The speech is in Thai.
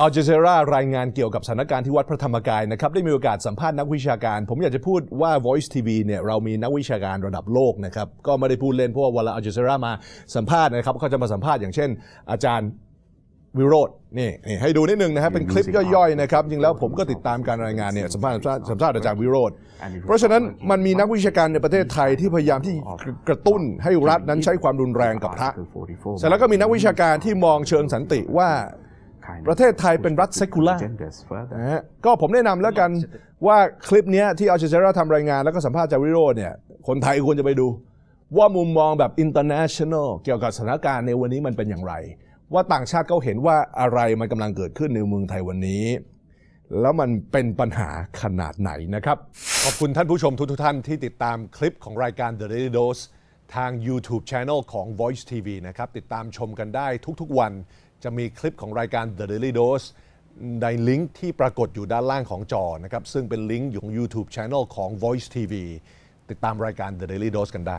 อัลจ z ซ r a รายงานเกี่ยวกับสถานการณ์ที่วัดพระธรรมกายนะครับได้มีโอกาสสัมภาษณ์นักวิชาการ ผมอยากจะพูดว่า Voice TV เนี่ยเรามีนักวิชาการระดับโลกนะครับก็ไม่ได้พูดเล่นเพราะว่าเวลาอัลจ z ซ r a มาสัมภาษณ์นะครับเขาจะมาสัมภาษณ์อย่างเช่น อาจารย์วิโรจน์นี่นี่ให้ดูนิดนึงนะครับเป็นคลิปย่อยๆนะครับจริงแล้วผมก็ติดตามการรายงานเนี่ยสัมภาษณ์สัมภาษณ์อาจารย์วิโรจน์เพราะฉะนั้นมันมีนักวิชาการในประเทศไทยที่พยายามที่กระตุ้นให้รัฐนั้นใช้ความรุนแรงกับพระเสร็จแล้วก็มีนักวิชาการที่มองเชิงสันติว่า ประเทศไทยเป็นรัฐเซคูล่านะฮะก็ผมแนะนำแล้วกันว่าคลิปเนี้ยที่อัลจ z ซ r a ทำรายงานแล้วก็สัมภาษณ์จาวิโรจน์เนี่ยคนไทยควรจะไปดู ว่ามุมมองแบบ international เกี่ยวกับสถานการณ์ในวันนี้มันเป็นอย่างไร ว่าต่างชาติเขาเห็นว่าอะไรมันกำลังเกิดขึ้นในเมืองไทยวันนี้ แล้วมันเป็นปัญหาขนาดไหนนะครับ ขอบคุณท่านผู้ชมทุกๆท่านที่ติดตามคลิปของรายการ The Daily Dose ทาง YouTube Channel ของ Voice TV นะครับ ติดตามชมกันได้ทุกๆวัน จะมีคลิปของรายการ The Daily Dose ในลิงก์ที่ปรากฏอยู่ด้านล่างของจอนะครับ ซึ่งเป็นลิงก์ของ YouTube Channel ของ Voice TV ติดตามรายการ The Daily Dose กันได้